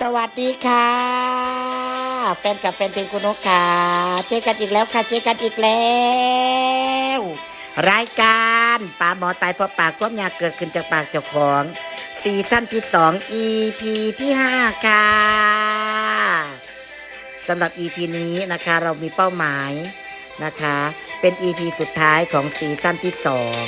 สวัสดีค่ะ แฟนกับแฟนเพลงคุณนกค่ะเจอกันอีกแล้วค่ะเจอกันอีกแล้ว รายการปลาหมอตายเพราะปากความอยากเกิดขึ้นจากปากเจ้าของซีซั่นที่สอง EP ที่ห้าค่ะสำหรับ EP นี้นะคะเรามีเป้าหมายนะคะ เป็น EP สุดท้ายของซีซั่นที่สอง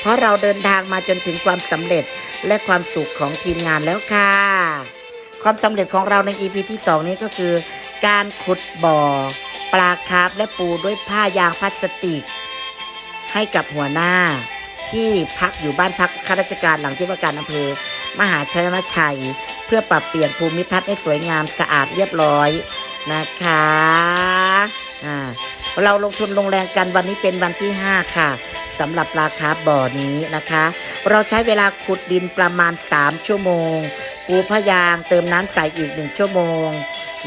เพราะเราเดินทางมาจนถึงความสำเร็จและความสุขของทีมงานแล้วค่ะ ความสำเร็จของเราใน EP ที่ 2 นี้ก็คือ การขุดบ่อ ปลาคาร์ฟและปูด้วยผ้ายางพลาสติก ให้กับหัวหน้าที่พักอยู่บ้านพักข้าราชการหลังที่ว่าการอำเภอ มหาชนชัย เพื่อปรับเปลี่ยนภูมิทัศน์ให้สวยงามสะอาดเรียบร้อยนะคะอ่าเราลงทุนลงแรงกันวันนี้เป็นวันที่ 5 ค่ะสำหรับปลาคาร์ฟบ่อนี้นะคะ เราใช้เวลาขุดดินประมาณ 3 ชั่วโมง ปูพยางเติมน้ำใส่อีกหนึ่งชั่วโมง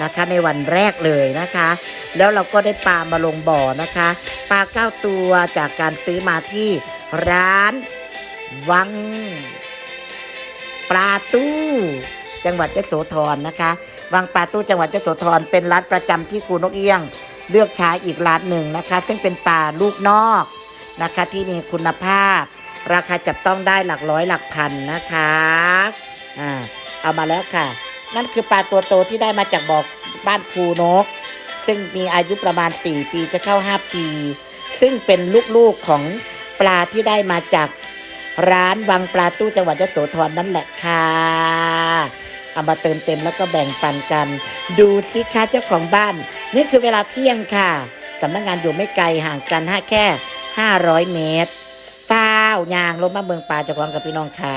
นะคะ ในวันแรกเลยนะคะ แล้วเราก็ได้ปลามาลงบ่อนะคะปลาเก้าตัวจากการซื้อมาที่ร้านวังปลาตู้ จังหวัดยะโสธรนะคะ วังปลาตู้จังหวัดยะโสธรเป็นร้านประจำที่ครูนกเอี้ยง เลือกใช้อีกร้านหนึ่งนะคะ ซึ่งเป็นปลาลูกนอกนะคะ ที่มีคุณภาพ ราคาจับต้องได้หลักร้อยหลักพันนะคะอ่า เอามาแล้วค่ะ นั่นคือปลาตัวโตที่ได้มาจากบอกบ้านครูนก ซึ่งมีอายุประมาณ 4 ปีจะเข้า 5 ปี ซึ่งเป็นลูกๆของปลาที่ได้มาจากร้านวังปลาตู้จังหวัดยโสธรนั่นแหละค่ะเอามาเติมเต็มแล้วก็แบ่งปันกัน ดูสิคะเจ้าของบ้าน นี่คือเวลาเที่ยงค่ะสำนักงานอยู่ไม่ไกลห่างกันห้าแค่ 500 เมตร ฟ้าวยางลงมาเมืองป่าเจ้าของกับพี่น้องค่ะ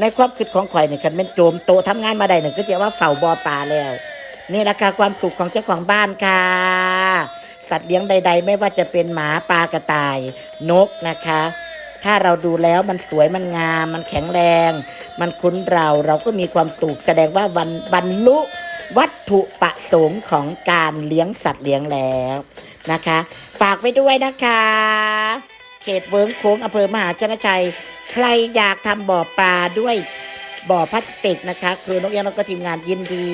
ในความคิดของข่อยเนี่ยคันเป็นโจมโตทำงานมาได้หนึ่งก็จะว่าเฝ้าบอป่าแล้ว นี่แหละค่ะความสุขของเจ้าของบ้านค่ะ สัตว์เลี้ยงใด ๆ ไม่ว่าจะเป็นหมาปลากระต่าย นกนะคะ ถ้าเราดูแล้วมันสวยมันงาม มันแข็งแรง มันคุ้นเราเราก็มีความสุขแสดงว่าวันบรรลุวัตถุประสงค์ของการเลี้ยงสัตว์เลี้ยงแล้วนะคะ ฝากไว้ด้วยนะคะ เขตเวิร์งโค้งอำเภอมหาชนชัย ใครอยากทำบ่อปลาด้วยบ่อพลาสติกนะคะครูนกยังแล้วก็ทีมงานยินดี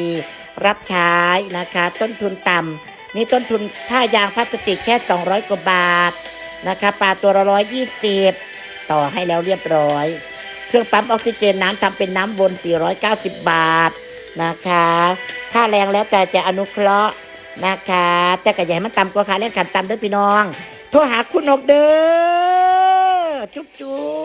รับใช้นะคะ ต้นทุนต่ำนี่ต้นทุนผ้ายางพลาสติกแค่ 200 กว่าบาทนะคะปลาตัวละร้อยยี่สิบต่อให้แล้วเรียบร้อย เครื่องปั๊มออกซิเจนน้ำทำเป็นน้ำวน 490 บาทนะคะ ค่าแรงแล้วแต่จะอนุเคราะห์นะคะ แต่ก็อย่าให้มันต่ำกว่าค่าแรงขันต่ำเด้อพี่น้อง โทรหาคุณนกเด้อจุ๊บจุ๊